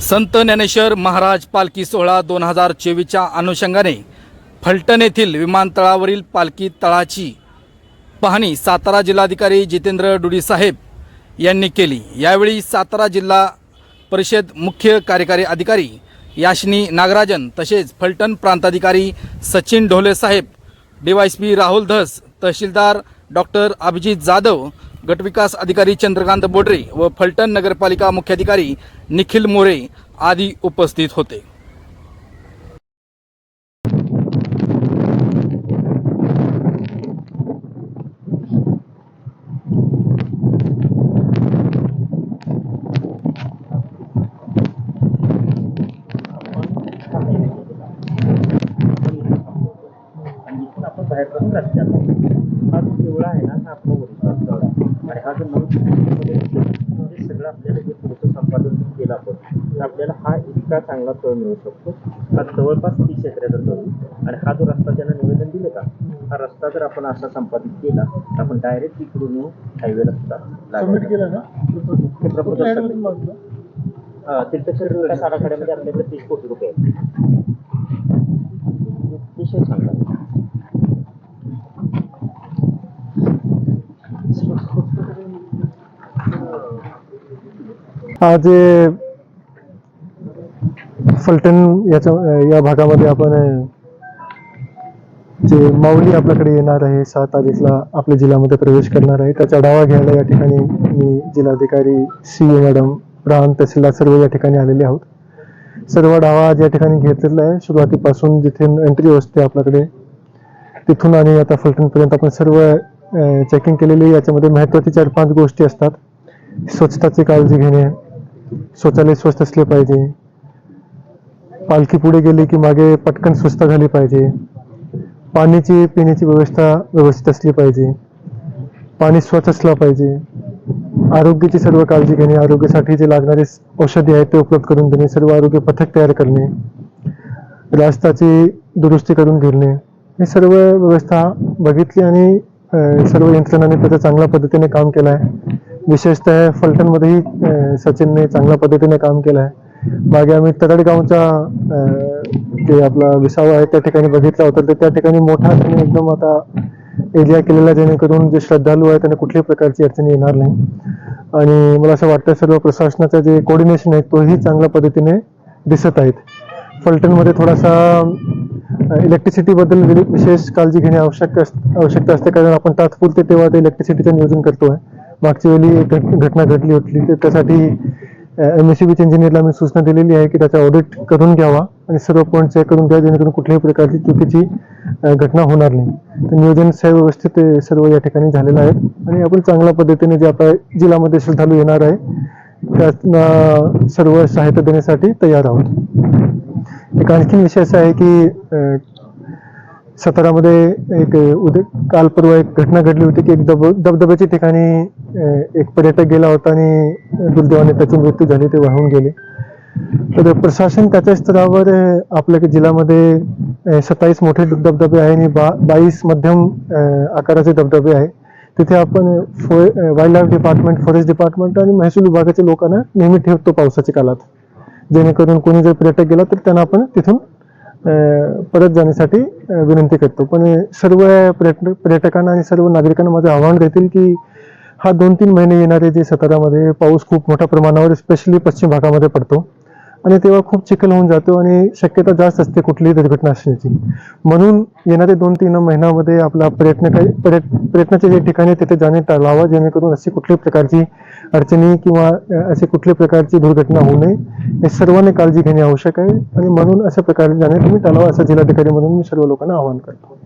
संत ज्ञानेश्वर महाराज पालखी सोहळा दोन हजार चोवीसच्या अनुषंगाने फलटण येथील विमानतळावरील पालखी तळाची पाहणी सातारा जिल्हाधिकारी जितेंद्र डुडीसाहेब यांनी केली. यावेळी सातारा जिल्हा परिषद मुख्य कार्यकारी अधिकारी याशिनी नागराजन तसेच फलटण प्रांताधिकारी सचिन ढोले साहेब डीवायसपी राहुल धस तहसीलदार डॉक्टर अभिजित जाधव गटविकास अधिकारी चंद्रकांत बोडरे व फलटण नगरपालिका मुख्याधिकारी निखिल मोरे आदी उपस्थित होते. आपण बाहेर रस्त्यात. हा जो पिवळा आहे ना हा आपला सगळं आपल्याला जे संपादन केलं आपण तर आपल्याला हा इतका चांगला तळ मिळू शकतो. हा जवळपास तीस एकराचा तळ. आणि हा जो रस्ता त्यांना निवेदन दिलं का हा रस्ता जर आपण असा संपादित केला तर आपण डायरेक्ट इकडून हायवे रस्ता सबमिट केलं ना हे प्रपोजल कुठल्या submit ह्याच्यामध्ये मागलं? अं, तीर्थक्षेत्र विकास आराखड्यामध्ये आपल्याकडे तीस कोटी रुपये आहेत. अतिशय चांगला आज फलटण याच्या या भागामध्ये आपण जे माऊली आपल्याकडे येणार आहे सात तारीखला आपल्या जिल्ह्यामध्ये प्रवेश करणार आहे. त्याचा डावा घ्यायला या ठिकाणी मी जिल्हाधिकारी सी ए मॅडम प्रांत तहसीलदार सर्व या ठिकाणी आलेले आहोत. सर्व डावा आज या ठिकाणी घेतलेला आहे. सुरुवातीपासून जिथे एंट्री असते आपल्याकडे तिथून आणि आता फलटणपर्यंत आपण सर्व चेकिंग केलेली याच्यामध्ये महत्त्वाची चार पाच गोष्टी असतात. स्वच्छताची काळजी घेणे शौचालय स्वस्त असले पाहिजे. पालखी पुढे गेली की मागे पटकन स्वस्त झाली पाहिजे. पाण्याची पिण्याची व्यवस्था व्यवस्थित असली पाहिजे. पाणी स्वच्छ असलं पाहिजे. आरोग्याची सर्व काळजी घेणे आरोग्यासाठी जे लागणारे औषधी आहेत ते उपलब्ध करून देणे सर्व आरोग्य पथक तयार करणे रास्ताची दुरुस्ती करून घेणे हे सर्व व्यवस्था बघितली आणि सर्व यंत्रणांनी त्याचा चांगल्या पद्धतीने काम केलं आहे विशेषतः फलटणमध्येही सचिनने चांगल्या पद्धतीने काम केलं आहे. मागे आम्ही तडडगावचा जे आपला विसावा आहे त्या ठिकाणी बघितला होता. तर त्या ठिकाणी मोठा त्यांनी एकदम आता एरिया केलेला जेणेकरून जे श्रद्धाळू आहे त्यांना कुठल्याही प्रकारची अडचणी येणार नाही. आणि मला असं वाटतं सर्व प्रशासनाचं जे कोऑर्डिनेशन आहे तोही चांगल्या पद्धतीने दिसत आहेत. फलटणमध्ये थोडासा इलेक्ट्रिसिटी बद्दल विशेष काळजी घेणे आवश्यक अस- आवश्यकता असते. कारण आपण तात्पुरते तेव्हा ते इलेक्ट्रिसिटीचं नियोजन करतो आहे मागच्या वेळी एक घट- घटना घडली होती तर त्यासाठी एम एस सी बीच्या इंजिनियरला मी सूचना दिलेली आहे की त्याचा ऑडिट करून घ्यावा आणि सर्व पॉईंट चेक करून घ्या जेणेकरून कुठल्याही प्रकारची चुकीची घटना होणार नाही. तर नियोजन व्यवस्थित सर्व या ठिकाणी झालेलं आहे आणि आपण चांगल्या पद्धतीने जे आपल्या जिल्ह्यामध्ये श्रद्धालू येणार आहे त्यांना सर्व सहायता देण्यासाठी तयार आहोत. एक आणखीन विषय असा आहे की सातारामध्ये एक उद्या काल परवा एक घटना घडली होती की एक दब धबधब्याच्या ठिकाणी एक पर्यटक गेला होता आणि दुर्दैवाने त्याची मृत्यू झाली ते वाहून गेले. तर प्रशासन त्याच्या स्तरावर आपल्या जिल्ह्यामध्ये सत्तावीस मोठे धबधबे आहे आणि बा बावीस मध्यम आकाराचे धबधबे आहे तिथे आपण wild life department forest department आणि महसूल विभागाच्या लोकांना नेहमी ठेवतो पावसाच्या काळात. जेणेकरून कोणी जर पर्यटक गेला तर त्यांना आपण तिथून परत जाण्यासाठी विनंती करतो. पण सर्व पर्यटक पर्यटकांना आणि सर्व नागरिकांना माझं आव्हान देतील की हा दोन तीन महिने येणारे जे सतारामध्ये पाऊस खूप मोठ्या प्रमाणावर स्पेशली पश्चिम भागामध्ये पडतो. आणि तेव्हा खूप चिखल होऊन जातो आणि शक्यता जास्त असते कुठलीही दुर्घटना असण्याची म्हणून येणारे दोन तीन महिन्यामध्ये आपला प्रयत्न काही प्रयत्नाचे जे ठिकाणी आहे तिथे जाणे टाळावा जेणेकरून अशी कुठल्याही प्रकारची अडचणी किंवा अशी कुठल्याही प्रकारची दुर्घटना होऊ नये. हे सर्वांनी काळजी घेणे आवश्यक आहे आणि म्हणून अशा प्रकारे जाणे तुम्ही टाळावा असं जिल्हाधिकारी म्हणून मी सर्व लोकांना आवाहन करतो.